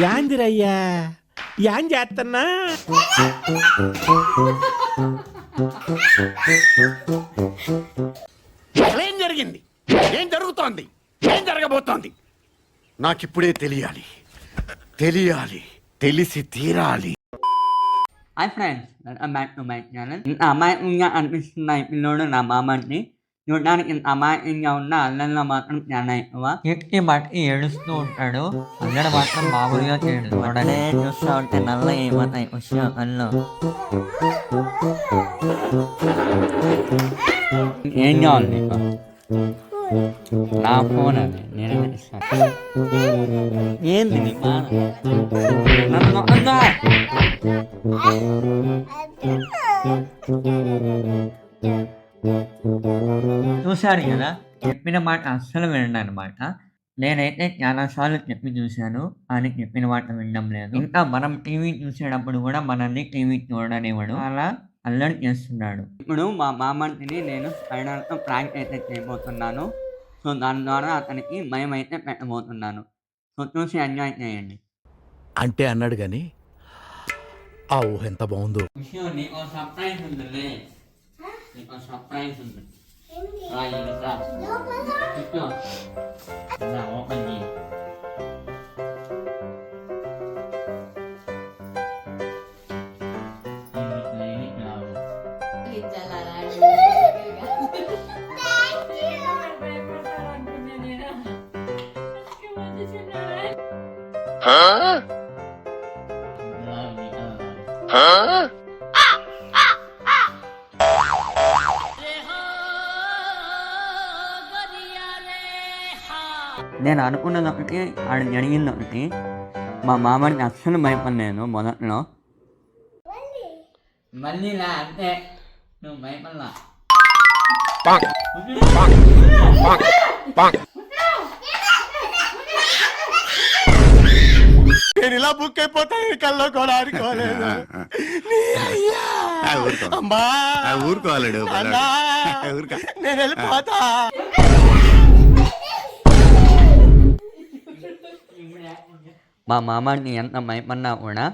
యాందిరయ్యా యాం చేస్తున్నా ఏం జరిగింది? ఏం జరుగుతోంది? ఏం జరగబోతోంది? నాకిప్పుడే తెలియాలి. తెలియాలి. తెలిసి తీరాలి. హాయ్ ఫ్రెండ్స్ వెల్కమ్ అనిపిస్తున్న పిల్లోడు నా మామని చూడడానికి ఇంత అమాయకంగా ఉన్న అల్లంలో మాత్రం చాలా ఎక్కువ ఎక్కి బట్టి ఏడుస్తూ ఉంటాడు అల్లడి మాత్రం మామూలుగా చేయడు చూడలే చూస్తూ ఉంటే నల్ల కళ్ళు ఏం కావాలి నీకు నా ఫోన్ అది నేను ఏంది నీ? నన్ను అన్నా చూశారు కదా? చెప్పిన మాట అస్సలు వినడు అనమాట నేనైతే చాలాసార్లు చెప్పి చూశాను అని చెప్పిన మాట వినడం లేదు. ఇంకా మనం టీవీ చూసేటప్పుడు కూడా మనల్ని టీవీ చూడనివ్వడు. అలా అల్లరి చేస్తున్నాడు. ఇప్పుడు మా మామని నేను స్పైడర్తో ప్రాంక్ అయితే చేయబోతున్నాను. సో దాని ద్వారా అతనికి భయం అయితే పెట్టబోతున్నాను. సో చూసి ఎంజాయ్ చేయండి. అంటే అన్నాడు గాని ఆ ఊహ ఎంత బాగుందో. విషయం నీకు సర్ప్రైజ్ ఉందిలే. నీకు సర్ప్రైజ్ ఉంది రా, ఇది రా. కూర్చో. రా, ఓపెన్ చేయి. ఇది ఇది నేను అనుకున్నది ఒకటి ఆడ జరిగింది ఒకటి మా మామని అస్సలు భయపడలేదు మొదట్లో. మళ్ళీ? లా అంతే నువ్వు భయపడలా? నేను ఇలా బుక్ అయిపోతాను కల్లో కూడా అయ్యా. అమ్మా! ఊరుకోవాలడు నేను వెళ్ళిపోతా. మా మామని ఎంత భయపడినా కూడా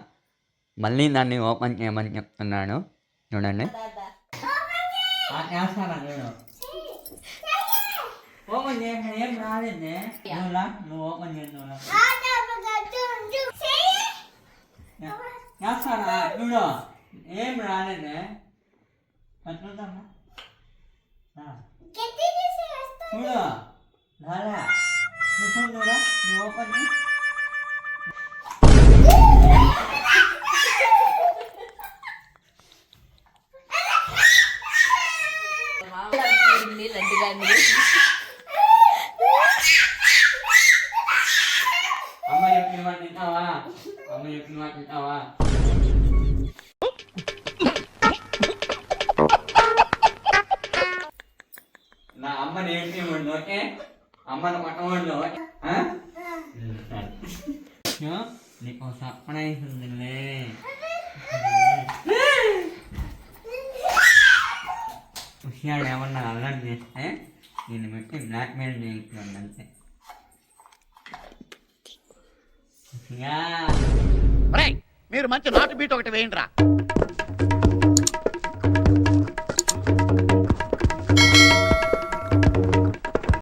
మళ్ళీ దాన్ని ఓపెన్ చేయమని చెప్తున్నాడు. చూడండి. ఓపెన్ చేసిన ఏం నువ్వు ఓపెన్ చేస్తానా చూడు ఏం చూద్దామా రాలే నువ్వు ఓపెన్ చేయి అమ్మ చెప్పిన మాట వింటావా అమ్మ చెప్పిన మాట వింటావా నా అమ్మని ఏంటి ఉండు ఓకే? అమ్మని పట్టమండు నీకు సర్ప్రైజ్ ఉందిలే. హుషియాడు ఏమన్నా అల్లరి చేస్తే నేను పెట్టి బ్లాక్మెయిల్ చేయించాను అంతే. మీరు మంచి నాటు బీట్ ఒకటి వేయండి రా